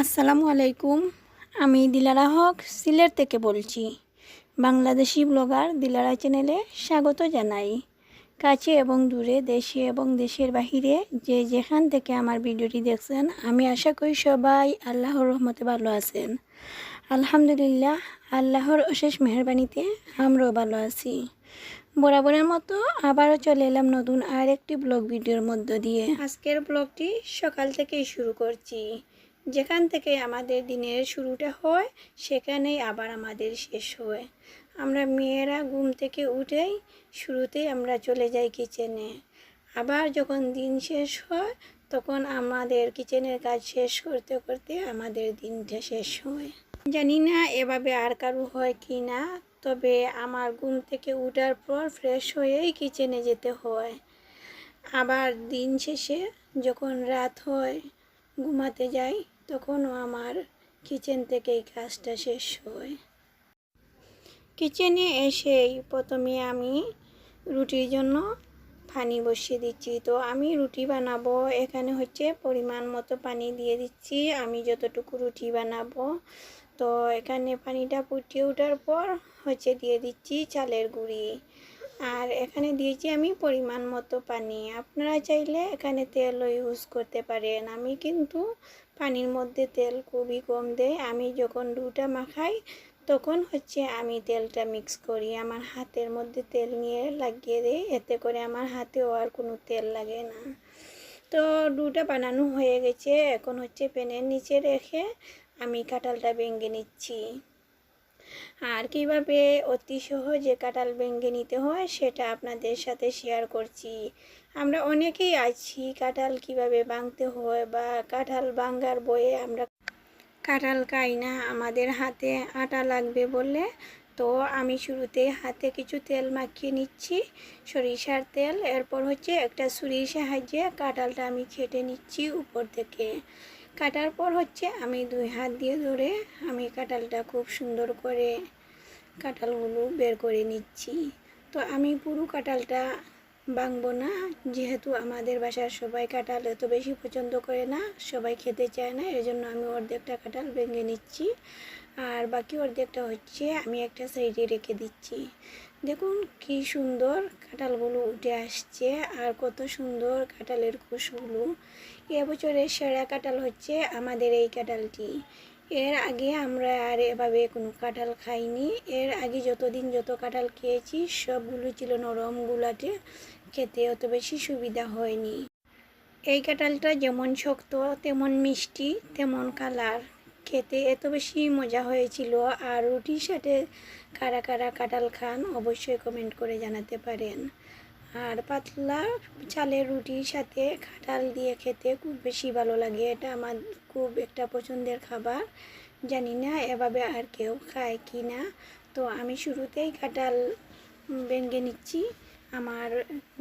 আসসালামু আলাইকুম। আমি দিলারা হক, সিলেট থেকে বলছি। বাংলাদেশি ব্লগার দিলারা চ্যানেলে স্বাগত জানাই। কাছে এবং দূরে, দেশে এবং দেশের বাহিরে যে যেখান থেকে আমার ভিডিওটি দেখছেন, আমি আশা করি সবাই আল্লাহর রহমতে ভালো আছেন। আলহামদুলিল্লাহ, আল্লাহর অশেষ মেহরবানিতে আমরাও ভালো আছি। বরাবরের মতো আবারও চলে এলাম নতুন আর একটি ব্লগ ভিডিওর মধ্য দিয়ে। আজকের ব্লগটি সকাল থেকেই শুরু করছি। যেখান থেকে আমাদের দিনের শুরুটা হয়, সেখানেই আবার আমাদের শেষ হয়। আমরা মেয়েরা ঘুম থেকে উঠেই শুরুতেই আমরা চলে যাই কিচেনে আবার যখন দিন শেষ হয়, তখন আমাদের কিচেনের কাজ শেষ করতে করতে আমাদের দিনটা শেষ হয়। জানি না এভাবে আর কারও হয় কি না, তবে আমার ঘুম থেকে উঠার পর ফ্রেশ হয়েই কিচেনে যেতে হয়। আবার দিন শেষে যখন রাত হয় ঘুমাতে যাই, তখনও আমার কিচেন থেকেই কাজটা শেষ হয়। কিচেনে এসেই প্রথমে আমি রুটির জন্য পানি বসিয়ে দিচ্ছি। তো আমি রুটি বানাবো, এখানে হচ্ছে পরিমাণ মতো পানি দিয়ে দিচ্ছি। আমি যতটুকু রুটি বানাবো, তো এখানে পানিটা ফুটিয়ে ওঠার পর হচ্ছে দিয়ে দিচ্ছি চালের গুঁড়ি। আর এখানে দিয়েছি আমি পরিমাণ মতো পানি। আপনারা চাইলে এখানে তেলও ইউজ করতে পারেন। আমি কিন্তু পানির মধ্যে তেল খুবই কম দেয় আমি যখন ডুটা মাখাই, তখন হচ্ছে আমি তেলটা মিক্স করি। আমার হাতের মধ্যে তেল নিয়ে লাগিয়ে দিই, এতে করে আমার হাতেও আর কোনো তেল লাগে না। তো ডুটা বানানো হয়ে গেছে। এখন হচ্ছে প্যানের নিচে রেখে আমি কাঁঠালটা ভেঙে নিচ্ছি। আর কীভাবে অতি সহজে কাঁঠাল ভেঙে নিতে হয় সেটা আপনাদের সাথে শেয়ার করছি। আমরা অনেকেই আছি কাঁঠাল কীভাবে ভাঙতে হয় বা কাঁঠাল ভাঙ্গার বয়ে আমরা কাঁঠাল খাই না, আমাদের হাতে আটা লাগবে বলে। তো আমি শুরুতে হাতে কিছু তেল মাখিয়ে নিচ্ছি, সরিষার তেল, এরপর হচ্ছে একটা ছুরির সাহায্যে কাঁঠালটা আমি খেটে নিচ্ছি উপর থেকে। কাটার পর হচ্ছে আমি দুই হাত দিয়ে ধরে আমি কাঁঠালটা খুব সুন্দর করে কাঁঠালগুলো বের করে নিচ্ছি। তো আমি পুরো কাঁঠালটা ভাঙবো না। যেহেতু আমাদের বাসার সবাই কাঁঠাল এত বেশি পছন্দ করে না, সবাই খেতে চায় না এর জন্য আমি অর্ধেকটা কাঁঠাল ভেঙে নিচ্ছি। আর বাকি অর্ধেকটা হচ্ছে আমি একটা সাইডে রেখে দিচ্ছি। দেখুন কি সুন্দর কাঁঠালগুলো উঠে আসছে, আর কত সুন্দর কাঁঠালের কুশগুলো এবছরের সেরা কাঁঠাল হচ্ছে আমাদের এই কাঁঠালটি। এর আগে আমরা আর এভাবে কোনো কাঁঠাল খাইনি। এর আগে যতদিন যত কাঁঠাল খেয়েছি, সবগুলো ছিল নরম গুলাটে। খেতে অত বেশি সুবিধা হয়নি। এই কাঁঠালটা যেমন শক্ত, তেমন মিষ্টি, তেমন কালার। খেতে এত বেশি মজা হয়েছিল আর রুটির সাথে কারা কারা কাঁঠাল খান অবশ্যই কমেন্ট করে জানাতে পারেন। আর পাতলা চালের রুটির সাথে কাঁঠাল দিয়ে খেতে খুব বেশি ভালো লাগে। এটা আমার খুব একটা পছন্দের খাবার। জানি না এভাবে আর কেউ খায় কি না। তো আমি শুরুতেই কাঁঠাল ভেঙে নিচ্ছি। আমার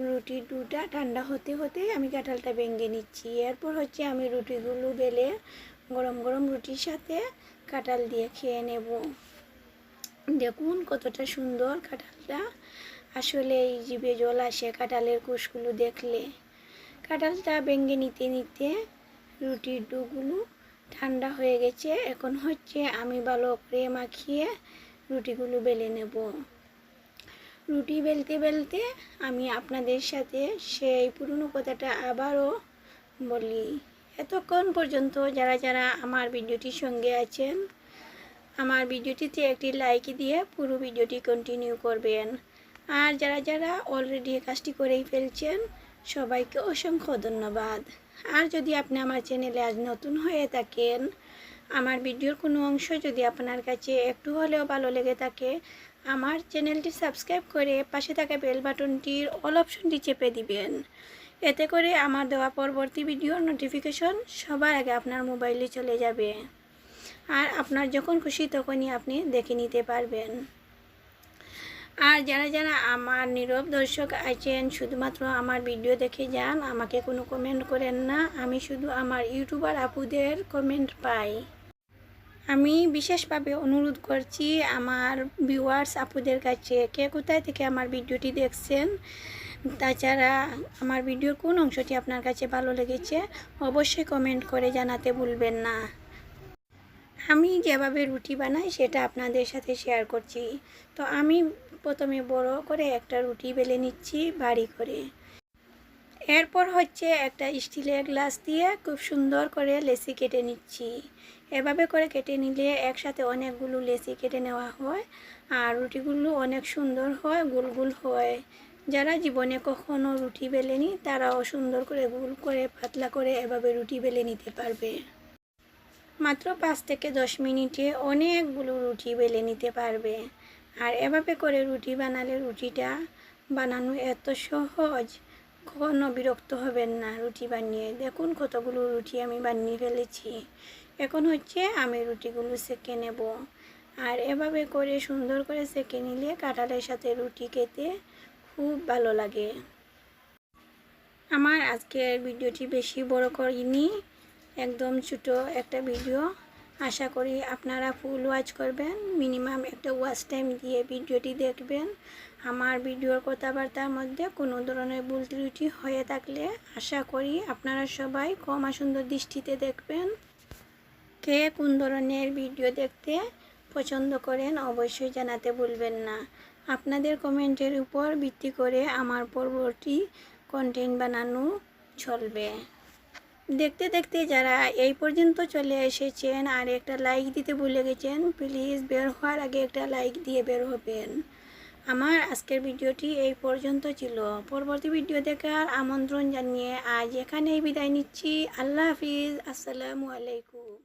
রুটির দুটা ঠান্ডা হতে হতে আমি কাঁঠালটা ভেঙে নিচ্ছি। এরপর হচ্ছে আমি রুটিগুলো বেলে গরম গরম রুটির সাথে কাঁঠাল দিয়ে খেয়ে নেব। দেখুন কতটা সুন্দর কাঁঠালটা। আসলে এই জিভে জল আসে কাঁঠালের কুশগুলো দেখলে। কাঁঠালটা ভেঙে নিতে নিতে রুটির ডুগুলো ঠান্ডা হয়ে গেছে। এখন হচ্ছে আমি ভালো করে মাখিয়ে রুটিগুলো বেলে নেব। রুটি বেলতে বেলতে আমি আপনাদের সাথে সেই পুরনো কথাটা আবারও বলি। এতক্ষণ পর্যন্ত যারা যারা আমার ভিডিওটির সঙ্গে আছেন, আমার ভিডিওটিতে একটি লাইক দিয়ে পুরো ভিডিওটি কন্টিনিউ করবেন। আর যারা যারা অলরেডি কাজটি করেই ফেলছেন, সবাইকে অসংখ্য ধন্যবাদ। আর যদি আপনি আমার চ্যানেলে আজ নতুন হয়ে থাকেন, আমার ভিডিওর কোনো অংশ যদি আপনার কাছে একটু হলেও ভালো লেগে থাকে আমার চ্যানেলটি সাবস্ক্রাইব করে পাশে থাকা বেল বাটনটির অল অপশনটি চেপে দিবেন। এতে করে আমার দেওয়া পরবর্তী ভিডিওর নোটিফিকেশন সবার আগে আপনার মোবাইলে চলে যাবে। আর আপনার যখন খুশি তখনই আপনি দেখে নিতে পারবেন। আর যারা যারা আমার নীরব দর্শক আছেন, শুধুমাত্র আমার ভিডিও দেখে যান, আমাকে কোনো কমেন্ট করেন না। আমি শুধু আমার ইউটিউবার আপুদের কমেন্ট পাই। আমি বিশেষভাবে অনুরোধ করছি আমার ভিউয়ার্স আপুদের কাছে, কে কোথায় থেকে আমার ভিডিওটি দেখছেন, তাছাড়া আমার ভিডিওর কোন অংশটি আপনার কাছে ভালো লেগেছে, অবশ্যই কমেন্ট করে জানাতে ভুলবেন না। আমি যেভাবে রুটি বানাই, সেটা আপনাদের সাথে শেয়ার করছি। তো আমি প্রথমে বড় করে একটা রুটি বেলে নিচ্ছি বাড়ি করে। এরপর হচ্ছে একটা স্টিলের গ্লাস দিয়ে খুব সুন্দর করে লেসি কেটে নিচ্ছি। এভাবে করে কেটে নিলে একসাথে অনেকগুলো লেসি কেটে নেওয়া হয় আর রুটিগুলো অনেক সুন্দর হয় গোল গোল হয়। যারা জীবনে কখনো রুটি বেলেনি, তারাও সুন্দর করে গোল করে, পাতলা করে এভাবে রুটি বেলে নিতে পারবে। মাত্র পাঁচ থেকে দশ মিনিটে অনেকগুলো রুটি বেলে নিতে পারবে। আর এভাবে করে রুটি বানালে রুটিটা বানানো এত সহজ কখনো বিরক্ত হবেন না রুটি বানিয়ে। দেখুন কতগুলো রুটি আমি বানিয়ে ফেলেছি। এখন হচ্ছে আমি রুটিগুলো সেকে নেব। আর এভাবে করে সুন্দর করে সেঁকে নিলে কাঁঠালের সাথে রুটি খেতে খুব ভালো লাগে। আমার আজকের ভিডিওটি বেশি বড় করিনি, একদম ছোটো একটা ভিডিও। আশা করি আপনারা ফুল ওয়াচ করবেন, মিনিমাম একটা ওয়াচ টাইম দিয়ে ভিডিওটি দেখবেন। আমার ভিডিওর কথাবার্তার মধ্যে কোনো ধরনের ভুল ত্রুটি হয়ে থাকলে আশা করি আপনারা সবাই ক্ষমা সুন্দর দৃষ্টিতে দেখবেন। কে কোন ধরনের ভিডিও দেখতে পছন্দ করেন অবশ্যই জানাতে ভুলবেন না। আপনাদের কমেন্টের উপর ভিত্তি করে আমার পরবর্তী কন্টেন্ট বানানো চলবে। দেখতে দেখতে যারা এই পর্যন্ত চলে এসেছেন আর একটা লাইক দিতে ভুলে গেছেন প্লিজ বের হওয়ার আগে একটা লাইক দিয়ে বের হবেন। আমার আজকের ভিডিওটি এই পর্যন্ত ছিল। পরবর্তী ভিডিও দেখার আমন্ত্রণ জানিয়ে আজ এখানেই বিদায় নিচ্ছি। আল্লাহ হাফিজ। আসসালামু আলাইকুম।